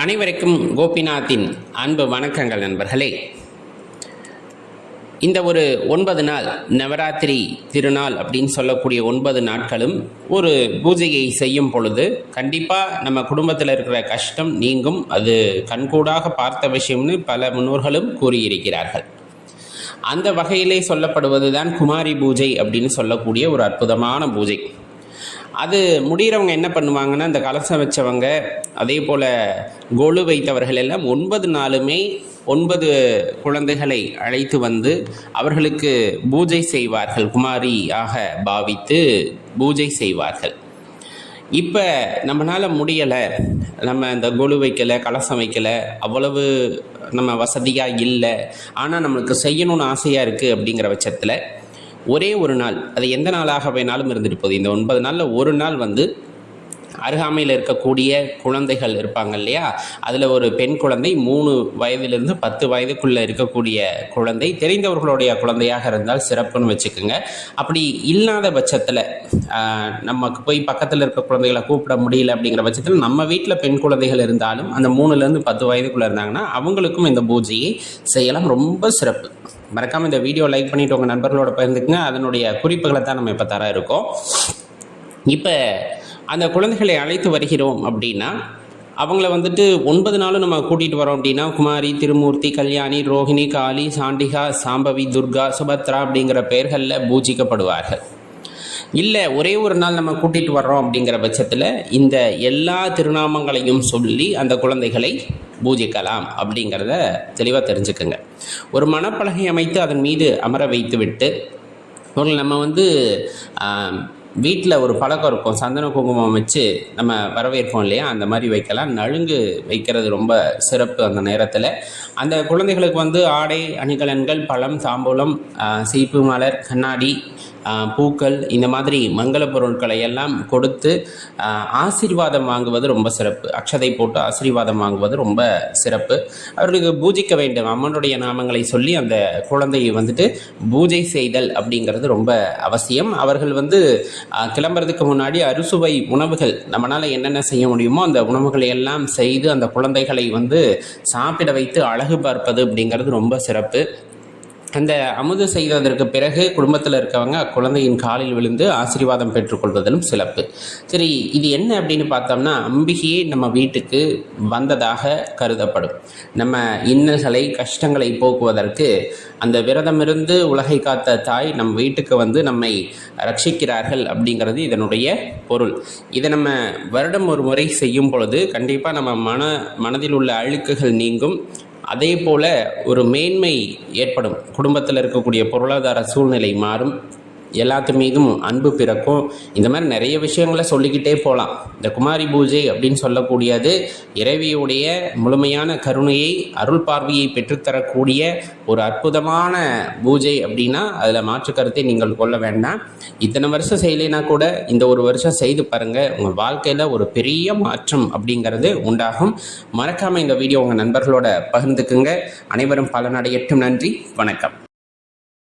அனைவருக்கும் கோபிநாத்தின் அன்பு வணக்கங்கள் நண்பர்களே. இந்த ஒரு ஒன்பது நாள் நவராத்திரி திருநாள் அப்படின்னு சொல்லக்கூடிய ஒன்பது நாட்களும் ஒரு பூஜையை செய்யும் பொழுது கண்டிப்பாக நம்ம குடும்பத்தில் இருக்கிற கஷ்டம் நீங்கும். அது கண்கூடாக பார்த்த விஷயம்னு பல முன்னோர்களும் கூறியிருக்கிறார்கள். அந்த வகையிலே சொல்லப்படுவது தான் குமாரி பூஜை அப்படின்னு சொல்லக்கூடிய ஒரு அற்புதமான பூஜை. அது முடிகிறவங்க என்ன பண்ணுவாங்கன்னா அந்த கலசம் வச்சவங்க அதே போல் கொலு வைத்தவர்கள் எல்லாம் ஒன்பது நாளுமே ஒன்பது குழந்தைகளை அழைத்து வந்து அவர்களுக்கு பூஜை செய்வார்கள் குமாரியாக பாவித்து பூஜை செய்வார்கள். இப்போ நம்மளால் முடியலை நம்ம இந்த கொலு வைக்கலை கலசம் வைக்கலை அவ்வளவு நம்ம வசதியாக இல்லை ஆனால் நம்மளுக்கு செய்யணும்னு ஆசையாக இருக்குது அப்படிங்கிற பட்சத்தில் ஒரே ஒரு நாள் அது எந்த நாளாக வேணாலும் இருந்துட்டு போகுது. இந்த ஒன்பது நாளில் ஒரு நாள் வந்து அருகாமையில் இருக்கக்கூடிய குழந்தைகள் இருப்பாங்க இல்லையா? அதில் ஒரு பெண் குழந்தை மூணு வயதிலிருந்து பத்து வயதுக்குள்ளே இருக்கக்கூடிய குழந்தை தெரிந்தவர்களுடைய குழந்தையாக இருந்தால் சிறப்புன்னு வச்சுக்கோங்க. அப்படி இல்லாத பட்சத்தில் நமக்கு போய் பக்கத்தில் இருக்க குழந்தைகளை கூப்பிட முடியல அப்படிங்கிற பட்சத்தில் நம்ம வீட்டில் பெண் குழந்தைகள் இருந்தாலும் அந்த மூணுலேருந்து பத்து வயதுக்குள்ளே இருந்தாங்கன்னா அவங்களுக்கும் இந்த பூஜையை செய்யலாம். ரொம்ப சிறப்பு. மறக்காமல் இந்த வீடியோ லைக் பண்ணிவிட்டு உங்கள் நண்பர்களோட பகிர்ந்துக்குங்க. அதனுடைய குறிப்புகளை தான் நம்ம இப்போ தர இருக்கோம். இப்போ அந்த குழந்தைகளை அழைத்து வருகிறோம் அப்படின்னா அவங்கள வந்துட்டு ஒன்பது நாளும் நம்ம கூட்டிகிட்டு வரோம் அப்படின்னா குமாரி திருமூர்த்தி கல்யாணி ரோஹிணி காளி சாண்டிகா சாம்பவி துர்கா சுபத்ரா அப்படிங்கிற பெயர்களில் பூஜிக்கப்படுவார்கள். இல்லை ஒரே ஒரு நாள் நம்ம கூட்டிகிட்டு வர்றோம் அப்படிங்கிற பட்சத்தில் இந்த எல்லா திருநாமங்களையும் சொல்லி அந்த குழந்தைகளை பூஜிக்கலாம் அப்படிங்கிறத தெளிவாக தெரிஞ்சுக்கோங்க. ஒரு மனப்பலகை அமைத்து அதன் மீது அமர வைத்து விட்டு ஒரு நம்ம வந்து வீட்டில் ஒரு பழக்கம் இருக்கும். சந்தன குங்குமம் வச்சு நம்ம வரவேற்போம் இல்லையா? அந்த மாதிரி வைக்கலாம். நலுங்கு வைக்கிறது ரொம்ப சிறப்பு அந்த நேரத்தில். அந்த குழந்தைகளுக்கு வந்து ஆடை அணிகலன்கள் பழம் தாம்பூலம் சீப்பு மலர் கண்ணாடி பூக்கள் இந்த மாதிரி மங்கள பொருட்களை எல்லாம் கொடுத்து ஆசீர்வாதம் வாங்குவது ரொம்ப சிறப்பு. அக்ஷதை போட்டு ஆசீர்வாதம் வாங்குவது ரொம்ப சிறப்பு. அவர்களுக்கு பூஜிக்க வேண்டும். அம்மனுடைய நாமங்களை சொல்லி அந்த குழந்தையை வந்துட்டு பூஜை செய்தல் அப்படிங்கிறது ரொம்ப அவசியம். அவர்கள் வந்து கிளம்புறதுக்கு முன்னாடி அறுசுவை உணவுகள் நம்மளால் என்னென்ன செய்ய முடியுமோ அந்த உணவுகளை எல்லாம் செய்து அந்த குழந்தைகளை வந்து சாப்பிட வைத்து அழகு பார்ப்பது அப்படிங்கிறது ரொம்ப சிறப்பு. அந்த அமுது செய்ததற்கு பிறகு குடும்பத்தில் இருக்கவங்க குழந்தையின் காலில் விழுந்து ஆசீர்வாதம் பெற்றுக்கொள்வதிலும் சிறப்பு. சரி இது என்ன அப்படின்னு பார்த்தோம்னா அம்பிகையே நம்ம வீட்டுக்கு வந்ததாக கருதப்படும். நம்ம இன்னல்களை கஷ்டங்களை போக்குவதற்கு அந்த விரதமிருந்து உலகை காத்த தாய் நம் வீட்டுக்கு வந்து நம்மை ரட்சிக்கிறார்கள் அப்படிங்கிறது இதனுடைய பொருள். இதை நம்ம வருடம் ஒரு முறை செய்யும் பொழுது கண்டிப்பாக நம்ம மன மனதில் உள்ள அழுக்குகள் நீங்கும். அதே போல் ஒரு மேன்மை ஏற்படும். குடும்பத்தில் இருக்கக்கூடிய பொருளாதார சூழ்நிலை மாறும். எல்லாத்து மீதும் அன்பு பிறக்கும். இந்த மாதிரி நிறைய விஷயங்களை சொல்லிக்கிட்டே போகலாம் இந்த குமாரி பூஜை அப்படின்னு சொல்லக்கூடியது இறைவியுடைய முழுமையான கருணையை அருள் பார்வையை பெற்றுத்தரக்கூடிய ஒரு அற்புதமான பூஜை அப்படின்னா அதில் மாற்று கருத்தை நீங்கள் கொள்ள வேண்டாம். இத்தனை வருஷம் செய்யலைனா கூட இந்த ஒரு வருஷம் செய்து பாருங்கள் உங்கள் வாழ்க்கையில் ஒரு பெரிய மாற்றம் அப்படிங்கிறது உண்டாகும். மறக்காமல் இந்த வீடியோ உங்கள் நண்பர்களோட பகிர்ந்துக்குங்க. அனைவரும் பலனடையட்டும். நன்றி வணக்கம்.